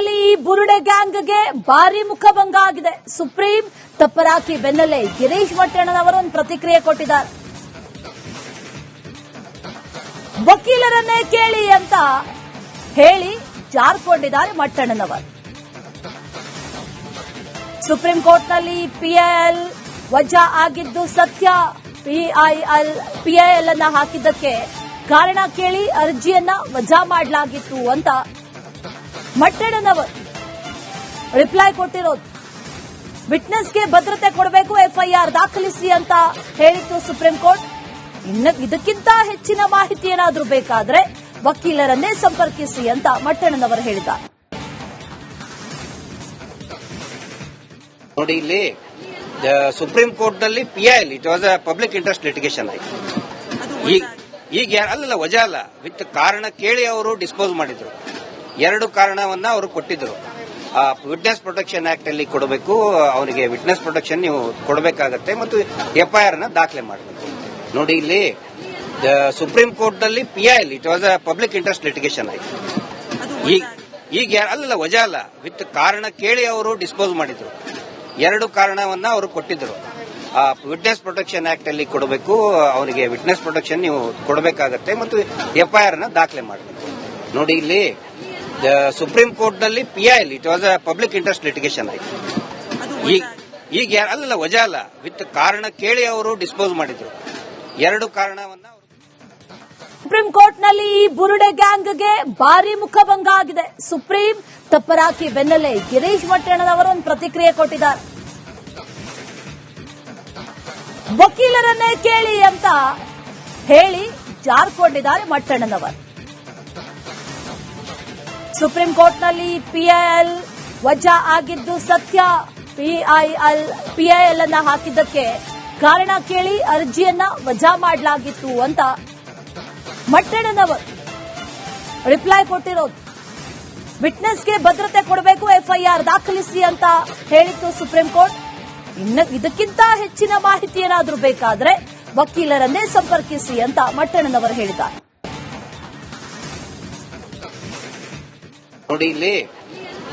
ನಲ್ಲಿ ಈ ಬುರುಡೆ ಗ್ಯಾಂಗ್ಗೆ ಭಾರಿ ಮುಖಭಂಗ ಆಗಿದೆ. ಸುಪ್ರೀಂ ತಪ್ಪರಾಕಿ ಬೆನ್ನಲ್ಲೇ ಗಿರೀಶ್ ಮಟ್ಟಣ್ಣನವರು ಒಂದು ಪ್ರತಿಕ್ರಿಯೆ ಕೊಟ್ಟಿದ್ದಾರೆ. ವಕೀಲರನ್ನೇ ಕೇಳಿ ಅಂತ ಹೇಳಿ ಜಾರ್ಕೊಂಡಿದ್ದಾರೆ ಮಟ್ಟಣ್ಣನವರು. ಸುಪ್ರೀಂ ಕೋರ್ಟ್ನಲ್ಲಿ ಪಿಐಎಲ್ ವಜಾ ಆಗಿದ್ದು ಸತ್ಯ. ಪಿಐಎಲ್ ಪಿಐಎಲ್ ಅನ್ನ ಹಾಕಿದ್ದಕ್ಕೆ ಕಾರಣ ಕೇಳಿ ಅರ್ಜಿಯನ್ನ ವಜಾ ಮಾಡಲಾಗಿತ್ತು ಅಂತ ಮಟ್ಟಣ್ಣನವರು ರಿಪ್ಲೈ ಕೊಟ್ಟಿರೋದು. ವಿಟ್ನೆಸ್ಗೆ ಭದ್ರತೆ ಕೊಡಬೇಕು ಎಫ್ಐಆರ್ ದಾಖಲಿಸಿ ಅಂತ ಹೇಳಿತ್ತು ಸುಪ್ರೀಂ ಕೋರ್ಟ್ ಇನ್ನು ಇದಕ್ಕಿಂತ ಹೆಚ್ಚಿನ ಮಾಹಿತಿ ಏನಾದರೂ ಬೇಕಾದ್ರೆ ವಕೀಲರನ್ನೇ ಸಂಪರ್ಕಿಸಿ ಅಂತ ಮಟ್ಟಣ್ಣನವರು ಹೇಳಿದ್ದಾರೆ. ನೋಡಿ ಇಲ್ಲಿ ಸುಪ್ರೀಂ ಕೋರ್ಟ್ನಲ್ಲಿ PIL it was a public interest litigation ಆಯ್ತು. ಈಗ ಈಗ ಅಲ್ಲಲ್ಲ ವಜಾ ಅಲ್ಲ. ವಿತ್ ಕಾರಣ ಕೇಳಿ ಅವರು ಡಿಸ್ಪೋಸ್ ಮಾಡಿದ್ರು. ಎರಡು ಕಾರಣವನ್ನ ಅವರು ಕೊಟ್ಟಿದ್ರು. ವಿಟ್ನೆಸ್ ಪ್ರೊಟೆಕ್ಷನ್ ಆಕ್ಟ್ ಅಲ್ಲಿ ಕೊಡಬೇಕು ಅವನಿಗೆ ವಿಟ್ನೆಸ್ ಪ್ರೊಟೆಕ್ಷನ್ ನೀವು ಕೊಡಬೇಕಾಗತ್ತೆ ಮತ್ತು ಎಫ್ಐಆರ್ನ ದಾಖಲೆ ಮಾಡಬೇಕು. ನೋಡಿ ಇಲ್ಲಿ ಸುಪ್ರೀಂ ಕೋರ್ಟ್ನಲ್ಲಿ PIL it was a public interest litigation ಆಯ್ತು. ಈಗ ಈಗ ಅಲ್ಲಲ್ಲ ವಜಾ ಅಲ್ಲ. ವಿತ್ ಕಾರಣ ಕೇಳಿ ಅವರು ಡಿಸ್ಪೋಸ್ ಮಾಡಿದ್ರು. ಎರಡು ಕಾರಣವನ್ನ ಅವರು ಕೊಟ್ಟಿದ್ರು. ವಿಟ್ನೆಸ್ ಪ್ರೊಟೆಕ್ಷನ್ ಆಕ್ಟ್ ಅಲ್ಲಿ ಕೊಡಬೇಕು ಅವನಿಗೆ ವಿಟ್ನೆಸ್ ಪ್ರೊಟೆಕ್ಷನ್ ನೀವು ಕೊಡಬೇಕಾಗತ್ತೆ ಮತ್ತು ಎಫ್ಐಆರ್ನ ದಾಖಲೆ ಮಾಡಬೇಕು. ನೋಡಿ ಇಲ್ಲಿ ಸುಪ್ರೀಂ ಕೋರ್ಟ್ನಲ್ಲಿ I it was a public interest litigation ಆಯ್ತು ಈಗ ಈಗ ಅಲ್ಲಲ್ಲ ವಜಾ ಅಲ್ಲ ವಿತ್ ಕಾರಣ ಕೇಳಿ ಅವರು ಡಿಸ್ಪೋಸ್ ಮಾಡಿದ್ರು. ಎರಡು ಕಾರಣವನ್ನ ಸುಪ್ರೀಂ ಸುಪ್ರೀಂ ಕೋರ್ಟ್ನಲ್ಲಿ ಈ ಬುರುಡೆ ಗ್ಯಾಂಗ್ಗೆ ಭಾರಿ ಮುಖಭಂಗ ಆಗಿದೆ. ಸುಪ್ರೀಂ ತಪ್ಪರಾಕಿ ಬೆನ್ನಲ್ಲೇ ಗಿರೀಶ್ ಮಟ್ಟಣ್ಣನವರು ಒಂದು ಪ್ರತಿಕ್ರಿಯೆ ಕೊಟ್ಟಿದ್ದಾರೆ. ವಕೀಲರನ್ನೇ ಕೇಳಿ ಅಂತ ಹೇಳಿ ಜಾರ್ಕೊಂಡಿದ್ದಾರೆ ಮಟ್ಟಣ್ಣನವರು. ಸುಪ್ರೀಂ ಕೋರ್ಟ್ನಲ್ಲಿ ಪಿಐಎಲ್ ವಜಾ ಆಗಿದ್ದು ಸತ್ಯ. ಪಿಐಎಲ್ ಪಿಐಎಲ್ ಅನ್ನ ಹಾಕಿದ್ದಕ್ಕೆ ಕಾರಣ ಕೇಳಿ ಅರ್ಜಿಯನ್ನ ವಜಾ ಮಾಡಲಾಗಿತ್ತು ಅಂತ ಮಟ್ಟಣ್ಣನವರು ರಿಪ್ಲೈ ಕೊಟ್ಟಿರೋದು. ವಿಟ್ನೆಸ್ಗೆ ಭದ್ರತೆ ಕೊಡಬೇಕು ಎಫ್ಐಆರ್ ದಾಖಲಿಸಿ ಅಂತ ಹೇಳಿತ್ತು ಸುಪ್ರೀಂ ಕೋರ್ಟ್. ಇನ್ನು ಇದಕ್ಕಿಂತ ಹೆಚ್ಚಿನ ಮಾಹಿತಿ ಏನಾದರೂ ಬೇಕಾದರೆ ವಕೀಲರನ್ನೇ ಸಂಪರ್ಕಿಸಿ ಅಂತ ಮಟ್ಟಣ್ಣನವರು ಹೇಳಿದ್ದಾರೆ. ನೋಡಿ ಇಲ್ಲಿ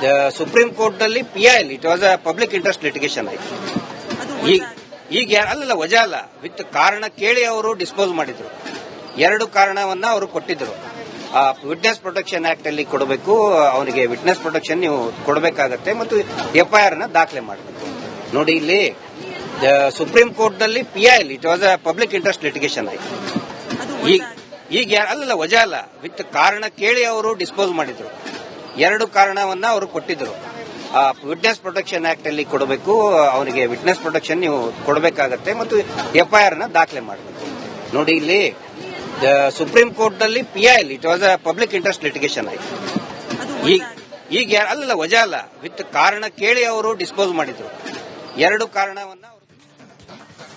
ದ- ಸುಪ್ರೀಂ ಕೋರ್ಟ್ನಲ್ಲಿ PIL it was a public interest litigation ಆಯ್ತು ಈಗ ಈಗ ಅಲ್ಲಲ್ಲ ವಜಾ ಅಲ್ಲ ವಿತ್ ಕಾರಣ ಕೇಳಿ ಅವರು ಡಿಸ್ಪೋಸ್ ಮಾಡಿದ್ರು. ಎರಡು ಕಾರಣವನ್ನ ಅವರು ಕೊಟ್ಟಿದ್ರು. ಆ ವಿಟ್ನೆಸ್ ಪ್ರೊಟೆಕ್ಷನ್ ಆಕ್ಟ್ ಅಲ್ಲಿ ಕೊಡಬೇಕು ಅವನಿಗೆ ವಿಟ್ನೆಸ್ ಪ್ರೊಟೆಕ್ಷನ್ ನೀವು ಕೊಡಬೇಕಾಗತ್ತೆ ಮತ್ತು ಎಫ್ಐಆರ್ನ ದಾಖಲೆ ಮಾಡಬೇಕು. ನೋಡಿ ಇಲ್ಲಿ ದ- ಸುಪ್ರೀಂ ಕೋರ್ಟ್ನಲ್ಲಿ PIL it was a public interest litigation ಆಯ್ತು ಈಗ ಈಗ ಅಲ್ಲಲ್ಲ ವಜಾ ಅಲ್ಲ ವಿತ್ ಕಾರಣ ಕೇಳಿ ಅವರು ಡಿಸ್ಪೋಸ್ ಮಾಡಿದ್ರು. ಎರಡು ಕಾರಣವನ್ನ ಅವರು ಕೊಟ್ಟಿದ್ರು. ವಿಟ್ನೆಸ್ ಪ್ರೊಟೆಕ್ಷನ್ ಆಕ್ಟ್ ಅಲ್ಲಿ ಕೊಡಬೇಕು ಅವನಿಗೆ ವಿಟ್ನೆಸ್ ಪ್ರೊಟೆಕ್ಷನ್ ನೀವು ಕೊಡಬೇಕಾಗತ್ತೆ ಮತ್ತು ಎಫ್ಐಆರ್ನ ದಾಖಲೆ ಮಾಡಬೇಕು. ನೋಡಿ ಇಲ್ಲಿ ಸುಪ್ರೀಂ ಕೋರ್ಟ್ನಲ್ಲಿ PIL it was a public interest litigation ಆಯ್ತು. ಈಗ ಈಗ ಅಲ್ಲಲ್ಲ ವಜಾ ಅಲ್ಲ. ವಿತ್ ಕಾರಣ ಕೇಳಿ ಅವರು ಡಿಸ್ಪೋಸ್ ಮಾಡಿದ್ರು. ಎರಡು ಕಾರಣವನ್ನ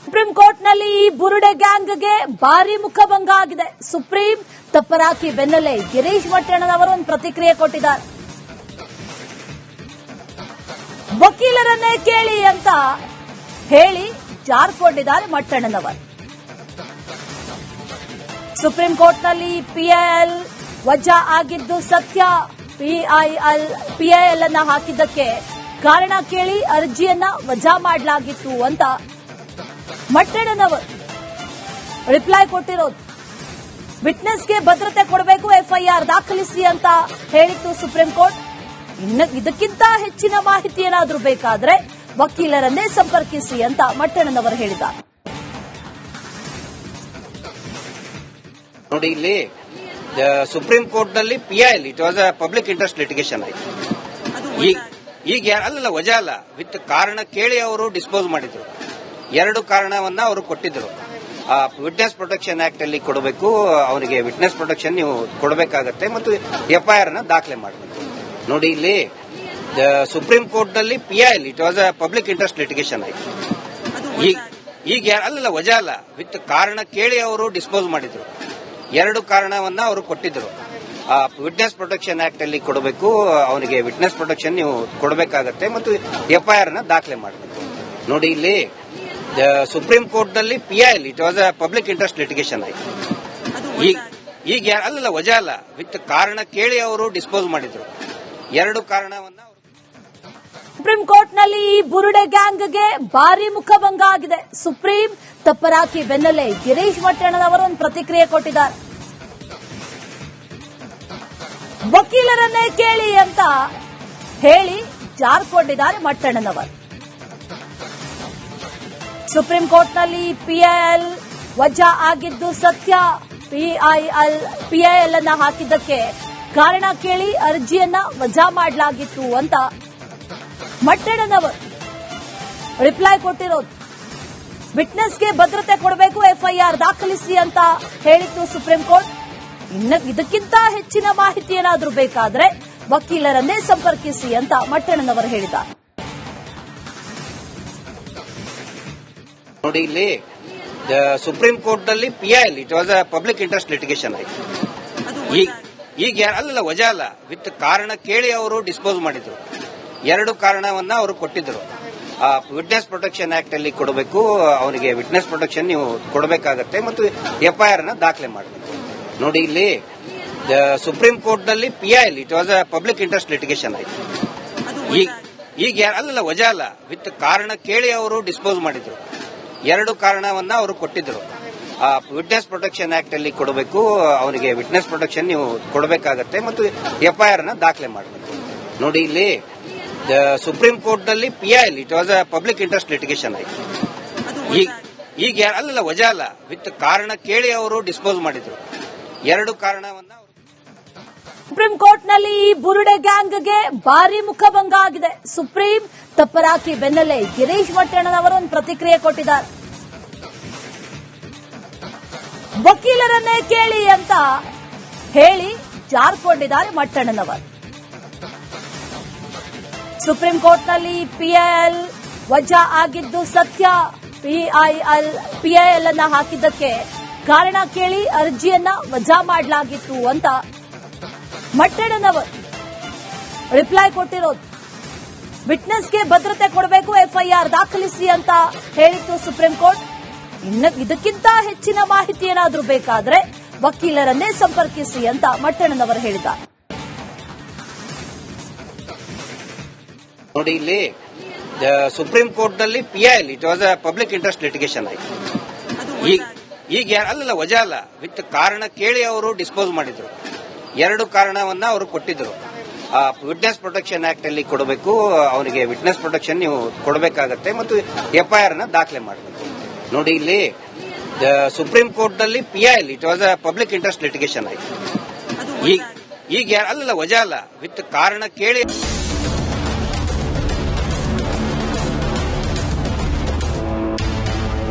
ಸುಪ್ರೀಂ ಕೋರ್ಟ್ನಲ್ಲಿ ಈ ಬುರುಡೆ ಗ್ಯಾಂಗ್ಗೆ ಭಾರಿ ಮುಖಭಂಗ ಆಗಿದೆ. ಸುಪ್ರೀಂ ತಪ್ಪರಾಕಿ ಬೆನ್ನಲ್ಲೇ ಗಿರೀಶ್ ಮಟ್ಟಣ್ಣನವರು ಒಂದು ಪ್ರತಿಕ್ರಿಯೆ ಕೊಟ್ಟಿದ್ದಾರೆ. ವಕೀಲರನ್ನೇ ಕೇಳಿ ಅಂತ ಹೇಳಿ ಜಾರ್ಕೊಂಡಿದ್ದಾರೆ ಮಟ್ಟಣ್ಣನವರು. ಸುಪ್ರೀಂ ಕೋರ್ಟ್ನಲ್ಲಿ ಪಿಐಎಲ್ ವಜಾ ಆಗಿದ್ದು ಸತ್ಯ. ಪಿಐಎಲ್ ಪಿಐಎಲ್ ಅನ್ನ ಹಾಕಿದ್ದಕ್ಕೆ ಕಾರಣ ಕೇಳಿ ಅರ್ಜಿಯನ್ನ ವಜಾ ಮಾಡಲಾಗಿತ್ತು ಅಂತ ಮಟ್ಟಣ್ಣನವರು ರಿಪ್ಲೈ ಕೊಟ್ಟಿರೋದು. ವಿಟ್ನೆಸ್ಗೆ ಭದ್ರತೆ ಕೊಡಬೇಕು ಎಫ್ಐಆರ್ ದಾಖಲಿಸಿ ಅಂತ ಹೇಳಿತ್ತು ಸುಪ್ರೀಂ ಕೋರ್ಟ್ ಇನ್ನು ಇದಕ್ಕಿಂತ ಹೆಚ್ಚಿನ ಮಾಹಿತಿ ಏನಾದರೂ ಬೇಕಾದ್ರೆ ವಕೀಲರನ್ನೇ ಸಂಪರ್ಕಿಸಿ ಅಂತ ಮಟ್ಟಣ್ಣನವರು ಹೇಳಿದ್ದಾರೆ. ನೋಡಿ ಇಲ್ಲಿ ಸುಪ್ರೀಂ ಕೋರ್ಟ್ನಲ್ಲಿ PIL it was a public interest litigation ಆಯ್ತು. ಈಗ ಅಲ್ಲ ಅಲ್ಲಲ್ಲ ವಜಾ ಅಲ್ಲ. ವಿತ್ ಕಾರಣ ಕೇಳಿ ಅವರು ಡಿಸ್ಪೋಸ್ ಮಾಡಿದ್ರು. ಎರಡು ಕಾರಣವನ್ನ ಅವರು ಕೊಟ್ಟಿದ್ರು. ವಿಟ್ನೆಸ್ ಪ್ರೊಟೆಕ್ಷನ್ ಆಕ್ಟ್ ಅಲ್ಲಿ ಕೊಡಬೇಕು ಅವರಿಗೆ ವಿಟ್ನೆಸ್ ಪ್ರೊಟೆಕ್ಷನ್ ನೀವು ಕೊಡಬೇಕಾಗತ್ತೆ ಮತ್ತು ಎಫ್ಐಆರ್ನ ದಾಖಲೆ ಮಾಡಬೇಕು. ನೋಡಿ ಇಲ್ಲಿ ಸುಪ್ರೀಂ ಕೋರ್ಟ್ನಲ್ಲಿ PIL it was a public interest litigation ಆಯ್ತು. ಈಗ ಈಗ ಅಲ್ಲಲ್ಲ ವಜಾ ಅಲ್ಲ ವಿತ್ ಕಾರಣ ಕೇಳಿ ಅವರು ಡಿಸ್ಪೋಸ್ ಮಾಡಿದ್ರು. ಎರಡು ಕಾರಣವನ್ನ ಅವರು ಕೊಟ್ಟಿದ್ರು. ವಿಟ್ನೆಸ್ ಪ್ರೊಟೆಕ್ಷನ್ ಆಕ್ಟ್ ಅಲ್ಲಿ ಕೊಡಬೇಕು ಅವನಿಗೆ ವಿಟ್ನೆಸ್ ಪ್ರೊಟೆಕ್ಷನ್ ನೀವು ಕೊಡಬೇಕಾಗತ್ತೆ ಮತ್ತು ಎಫ್ಐಆರ್ನ ದಾಖಲೆ ಮಾಡಬೇಕು. ನೋಡಿ ಇಲ್ಲಿ ಸುಪ್ರೀಂ ಕೋರ್ಟ್ನಲ್ಲಿ PIL it was a public interest litigation ಆಯ್ತು. ಈಗ ಈಗ ಅಲ್ಲಲ್ಲ ವಜಾ ಅಲ್ಲ ವಿತ್ ಕಾರಣ ಕೇಳಿ ಅವರು ಡಿಸ್ಪೋಸ್ ಮಾಡಿದ್ರು. ಎರಡು ಕಾರಣವನ್ನ ಸುಪ್ರೀಂ ಸುಪ್ರೀಂ ಕೋರ್ಟ್ನಲ್ಲಿ ಈ ಬುರುಡೆ ಗ್ಯಾಂಗ್ಗೆ ಭಾರಿ ಮುಖಭಂಗ ಆಗಿದೆ ಸುಪ್ರೀಂ ತಪ್ಪರಾಕಿ ಬೆನ್ನಲ್ಲೇ ಗಿರೀಶ್ ಮಟ್ಟಣ್ಣನವರು ಒಂದು ಪ್ರತಿಕ್ರಿಯೆ ಕೊಟ್ಟಿದ್ದಾರೆ. ವಕೀಲರನ್ನೇ ಕೇಳಿ ಅಂತ ಹೇಳಿ ಜಾರ್ಕೊಂಡಿದ್ದಾರೆ ಮಟ್ಟಣ್ಣನವರು. ಸುಪ್ರೀಂ ಕೋರ್ಟ್ನಲ್ಲಿ ಪಿಐಎಲ್ ವಜಾ ಆಗಿದ್ದು ಸತ್ಯ. ಪಿಐಎಲ್ ಪಿಐಎಲ್ ಅನ್ನ ಹಾಕಿದ್ದಕ್ಕೆ ಕಾರಣ ಕೇಳಿ ಅರ್ಜಿಯನ್ನ ವಜಾ ಮಾಡಲಾಗಿತ್ತು ಅಂತ ಮಟ್ಟಣ್ಣನವರು ರಿಪ್ಲೈ ಕೊಟ್ಟಿರೋದು. ವಿಟ್ನೆಸ್ಗೆ ಭದ್ರತೆ ಕೊಡಬೇಕು ಎಫ್ಐಆರ್ ದಾಖಲಿಸಿ ಅಂತ ಹೇಳಿತ್ತು ಸುಪ್ರೀಂ ಕೋರ್ಟ್. ಇನ್ನ ಇದಕ್ಕಿಂತ ಹೆಚ್ಚಿನ ಮಾಹಿತಿ ಏನಾದರೂ ಬೇಕಾದ್ರೆ ವಕೀಲರನ್ನೇ ಸಂಪರ್ಕಿಸಿ ಅಂತ ಮಟ್ಟಣ್ಣನವರು ಹೇಳಿದ್ದಾರೆ. ನೋಡಿ ಇಲ್ಲಿ ಸುಪ್ರೀಂ ಕೋರ್ಟ್ನಲ್ಲಿ PIL it was a public interest litigation ಆಯ್ತು ಈಗ ಈಗ ಯಾರ್- ಅಲ್ಲಲ್ಲ ವಜಾ ಅಲ್ಲ. ವಿತ್ ಕಾರಣ ಕೇಳಿ ಅವರು ಡಿಸ್ಪೋಸ್ ಮಾಡಿದ್ರು. ಎರಡು ಕಾರಣವನ್ನ ಅವರು ಕೊಟ್ಟಿದ್ರು. ವಿಟ್ನೆಸ್ ಪ್ರೊಟೆಕ್ಷನ್ ಆಕ್ಟ್ ಅಲ್ಲಿ ಕೊಡಬೇಕು ಅವನಿಗೆ ವಿಟ್ನೆಸ್ ಪ್ರೊಟೆಕ್ಷನ್ ನೀವು ಕೊಡಬೇಕಾಗತ್ತೆ ಮತ್ತು ಎಫ್ಐಆರ್ನ ದಾಖಲೆ ಮಾಡಬೇಕು. ನೋಡಿ ಇಲ್ಲಿ ಸುಪ್ರೀಂ ಕೋರ್ಟ್ನಲ್ಲಿ PIL it was a public interest litigation ಆಯ್ತು ಈಗ ಈಗ ಯಾರ್- ಅಲ್ಲಲ್ಲ ವಜಾ ಅಲ್ಲ. ವಿತ್ ಕಾರಣ ಕೇಳಿ ಅವರು ಡಿಸ್ಪೋಸ್ ಮಾಡಿದ್ರು. ಎರಡು ಕಾರಣವನ್ನ ಅವರು ಕೊಟ್ಟಿದ್ರು. ವಿಟ್ನೆಸ್ ಪ್ರೊಟೆಕ್ಷನ್ ಆಕ್ಟ್ ಅಲ್ಲಿ ಕೊಡಬೇಕು ಅವನಿಗೆ ವಿಟ್ನೆಸ್ ಪ್ರೊಟೆಕ್ಷನ್ ನೀವು ಕೊಡಬೇಕಾಗತ್ತೆ ಮತ್ತು ಎಫ್ಐಆರ್ನ ದಾಖಲೆ ಮಾಡಬೇಕು. ನೋಡಿ ಇಲ್ಲಿ ಸುಪ್ರೀಂ ಕೋರ್ಟ್ನಲ್ಲಿ PIL it was a public interest litigation ಆಯ್ತು ಈಗ ಈಗ ಅಲ್ಲ ಅಲ್ಲಲ್ಲ ವಜಾ ಅಲ್ಲ. ವಿತ್ ಕಾರಣ ಕೇಳಿ ಅವರು ಡಿಸ್ಪೋಸ್ ಮಾಡಿದ್ರು. ಎರಡು ಕಾರಣವನ್ನ ಸುಪ್ರೀಂ ಕೋರ್ಟ್ನಲ್ಲಿ ಈ ಬುರುಡೆ ಗ್ಯಾಂಗ್ಗೆ ಭಾರಿ ಮುಖಭಂಗ ಆಗಿದೆ. ಸುಪ್ರೀಂ ತಪ್ಪರಾಕಿ ಬೆನ್ನಲ್ಲೇ ಗಿರೀಶ್ ಮಟ್ಟಣ್ಣನವರು ಒಂದು ಪ್ರತಿಕ್ರಿಯೆ ಕೊಟ್ಟಿದ್ದಾರೆ. ವಕೀಲರನ್ನೇ ಕೇಳಿ ಅಂತ ಹೇಳಿ ಜಾರ್ಕೊಂಡಿದ್ದಾರೆ ಮಟ್ಟಣ್ಣನವರು ಸುಪ್ರೀಂ ಕೋರ್ಟ್ನಲ್ಲಿ ಪಿಐಎಲ್ ವಜಾ ಆಗಿದ್ದು ಸತ್ಯ. ಪಿಐಎಲ್ ಪಿಐಎಲ್ ಅನ್ನ ಹಾಕಿದ್ದಕ್ಕೆ ಕಾರಣ ಕೇಳಿ ಅರ್ಜಿಯನ್ನ ವಜಾ ಮಾಡಲಾಗಿತ್ತು ಅಂತ ಮಟ್ಟಣ್ಣನವರು ರಿಪ್ಲೈ ಕೊಟ್ಟಿರೋದು. ವಿಟ್ನೆಸ್ಗೆ ಭದ್ರತೆ ಕೊಡಬೇಕು ಎಫ್ಐಆರ್ ದಾಖಲಿಸಿ ಅಂತ ಹೇಳಿತ್ತು ಸುಪ್ರೀಂ ಕೋರ್ಟ್ ಇನ್ನ ಇದಕ್ಕಿಂತ ಹೆಚ್ಚಿನ ಮಾಹಿತಿ ಏನಾದರೂ ಬೇಕಾದ್ರೆ ವಕೀಲರನ್ನೇ ಸಂಪರ್ಕಿಸಿ ಅಂತ ಮಟ್ಟಣ್ಣನವರು ಹೇಳಿದ್ದಾರೆ. ನೋಡಿ ಇಲ್ಲಿ ಸುಪ್ರೀಂ ಕೋರ್ಟ್ನಲ್ಲಿ PIL it was a public interest litigation ಆಯ್ತು ಈಗ ಈಗ ಅಲ್ಲಲ್ಲ ವಜಾ ಅಲ್ಲ. ವಿತ್ ಕಾರಣ ಕೇಳಿ ಅವರು ಡಿಸ್ಪೋಸ್ ಮಾಡಿದ್ರು. ಎರಡು ಕಾರಣವನ್ನ ಅವರು ಕೊಟ್ಟಿದ್ರು. ವಿಟ್ನೆಸ್ ಪ್ರೊಟೆಕ್ಷನ್ ಆಕ್ಟ್ ಅಲ್ಲಿ ಕೊಡಬೇಕು ಅವನಿಗೆ ವಿಟ್ನೆಸ್ ಪ್ರೊಟೆಕ್ಷನ್ ನೀವು ಕೊಡಬೇಕಾಗತ್ತೆ ಮತ್ತು ಎಫ್ಐಆರ್ನ ದಾಖಲೆ ಮಾಡಬೇಕು. ನೋಡಿ ಇಲ್ಲಿ ಸುಪ್ರೀಂ ಕೋರ್ಟ್ನಲ್ಲಿ PIL it was a public interest litigation ಆಯ್ತು ಈಗ ಅಲ್ಲಲ್ಲ ವಜಾ ಅಲ್ಲ ವಿತ್ ಕಾರಣ ಕೇಳಿ